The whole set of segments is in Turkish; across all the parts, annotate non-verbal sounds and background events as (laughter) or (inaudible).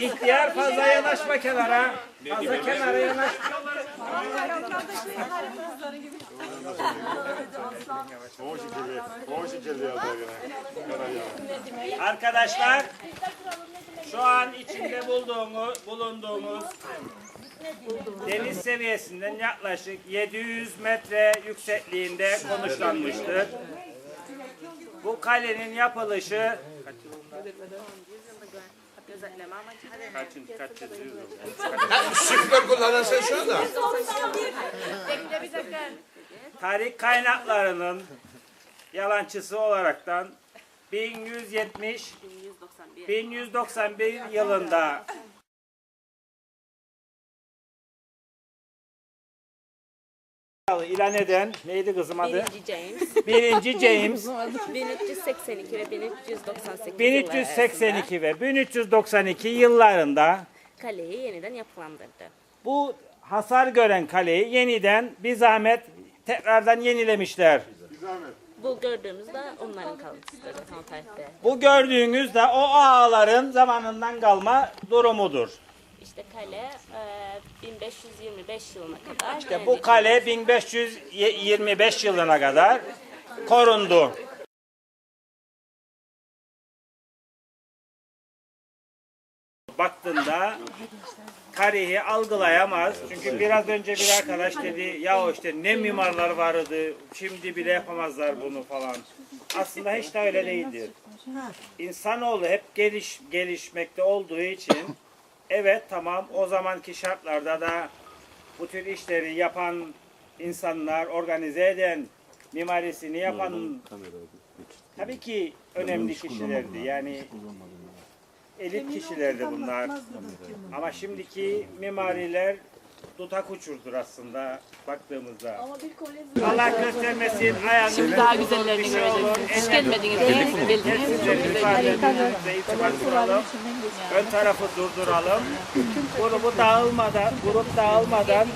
İhtiyar fazla yanaşma kenara. Fazla kenara yanaş. Arkadaşlar şu an içinde bulduğumuz, bulunduğumuz deniz seviyesinden yaklaşık 700 metre yüksekliğinde konuşlanmıştır. Bu kalenin yapılışı kaçıncı kaç yazıyor? Şifre kullanan sen şu anda. tarih kaynaklarının yalancısı olaraktan 1170 1191 yılında ilan eden neydi kızım adı? Birinci James Birinci James (laughs) 1382 ve 1398 1382 ve 1392 yıllarında kaleyi yeniden yapılandırdı. bu hasar gören kaleyi yeniden bir zahmet tekrardan yenilemişler. Bu gördüğümüz de onların kalıntısıdır tarihte. Bu gördüğünüz de o ağaların zamanından kalma durumudur. İşte kale e, 1525 yılına kadar İşte bu kale 1525 yılına kadar korundu. Baktığında tarihi algılayamaz. Çünkü biraz önce bir arkadaş dedi ya işte ne mimarlar vardı şimdi bile yapamazlar bunu falan. Aslında hiç de öyle değildir. İnsanoğlu hep geliş, gelişmekte olduğu için evet tamam. O zamanki şartlarda da bu tür işleri yapan insanlar, organize eden, mimarisini yapan tabii ki önemli kişilerdi. Yani elit kişilerdi bunlar. Ama şimdiki mimariler dudak uçurdur aslında baktığımızda. Allah göstermesin ayağınızı Şimdi daha güzellerini göreceksiniz. Hiç gelmediniz mi? Geldiniz. Ön tarafı durduralım. Grubu dağılmadan, grup dağılmadan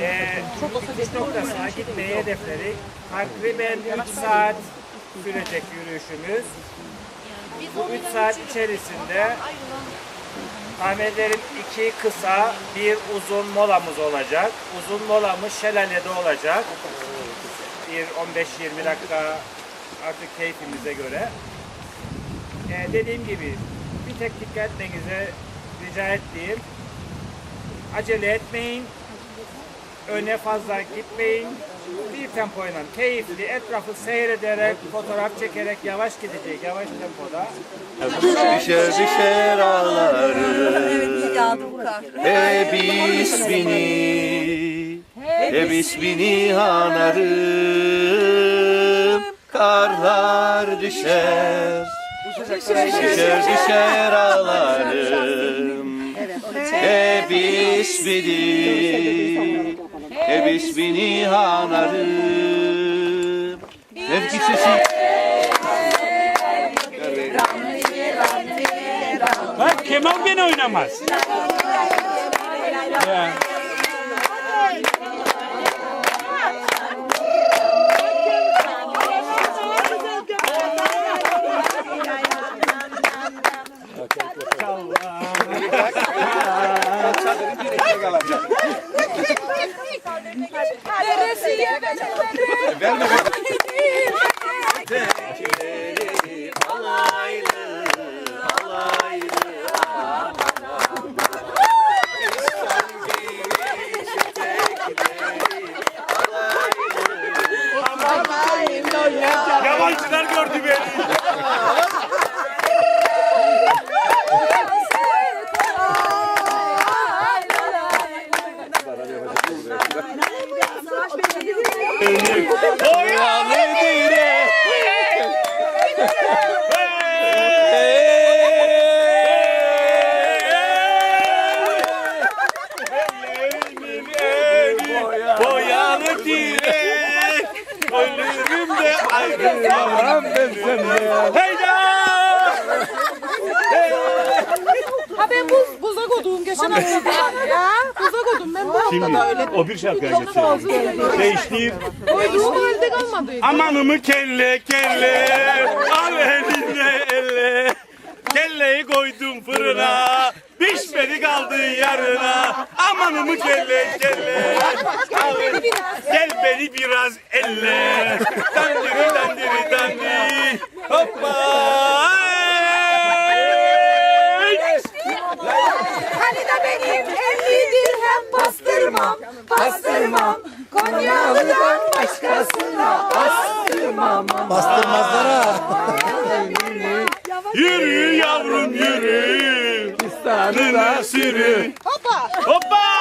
eee çıkış noktasına gitmeyi hedefledik. Takriben 3 saat sürecek yürüyüşümüz. Bu 3 saat içerisinde Ahmetlerin iki kısa, bir uzun molamız olacak. Uzun molamız şelalede olacak. Bir 15-20 dakika artık keyfimize göre. Ee, dediğim gibi bir tek dikkat etmenize rica ettiğim acele etmeyin. Öne fazla gitmeyin. Bir tempoyla keyifli etrafı seyrederek, fotoğraf çekerek yavaş gidecek, yavaş tempoda. Düşer düşer ağlarım Hep ismini Hep ismini anarım. Karlar düşer. Düşer düşer ağlarım. Hep ismini Hep ismini anarım Sevgi sesi Bak keman gene oynamaz. Ya. Yabancılar gördü beni. Direk Ölürüm de ayrılamam ben senden Heyda Ha ben buz, buza koydum geçen hafta. Ya buza koydum ben bu hafta da öyle. O bir şarkı geçiyor. Değiştiğim Koyduğum halde kalmadıydı. amanımı kelle kelle al eline elle Kelleyi koydum fırına. Pişmedi kaldı yarına. Amanımı kelle kelle. Gel beni biraz elle. Dandiri dandiri dandi. Hoppa. Hani de benim 50 dirhem bastırmam, bastırmam. Konyalı'dan başkasına bastırmam. Yürü yavrum yürü. Pistanına sürü. Hoppa. Hoppa.